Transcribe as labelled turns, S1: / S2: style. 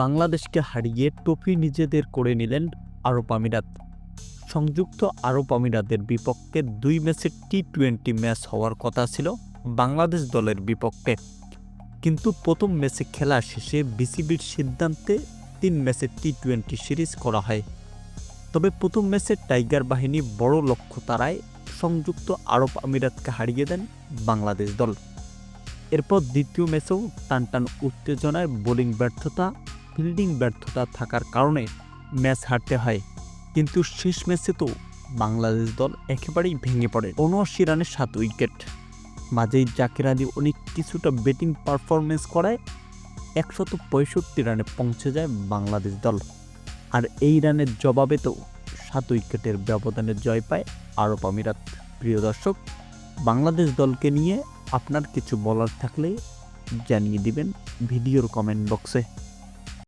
S1: বাংলাদেশকে হারিয়ে ট্রফি নিজেদের করে নিলেন আরব আমিরাত। সংযুক্ত আরব আমিরাতের বিপক্ষে দুই ম্যাচের টি টোয়েন্টি ম্যাচ হওয়ার কথা ছিল বাংলাদেশ দলের বিপক্ষে। কিন্তু প্রথম ম্যাচে খেলা শেষে বিসিবির সিদ্ধান্তে তিন ম্যাচের টি টোয়েন্টি সিরিজ করা হয়। তবে প্রথম ম্যাচে টাইগার বাহিনী বড় লক্ষ্য তারায় সংযুক্ত আরব আমিরাতকে হারিয়ে দেন বাংলাদেশ দল। এরপর দ্বিতীয় ম্যাচেও টানটান উত্তেজনায় বোলিং ব্যর্থতা ফিল্ডিং ব্যর্থতা থাকার কারণে ম্যাচ হারতে হয়। কিন্তু শেষ ম্যাচে তো বাংলাদেশ দল একেবারেই ভেঙে পড়ে। উনআশি রানে সাত উইকেট। মাঝেই জাকির আলী অনেক কিছুটা ব্যাটিং পারফরমেন্স করায় একশত পঁয়ষট্টি রানে পৌঁছে যায় বাংলাদেশ দল। আর এই রানের জবাবে তো সাত উইকেটের ব্যবধানে জয় পায় আরব আমিরাত। প্রিয় দর্শক, বাংলাদেশ দলকে নিয়ে আপনার কিছু বলার থাকলে জানিয়ে দিবেন ভিডিওর কমেন্ট বক্সে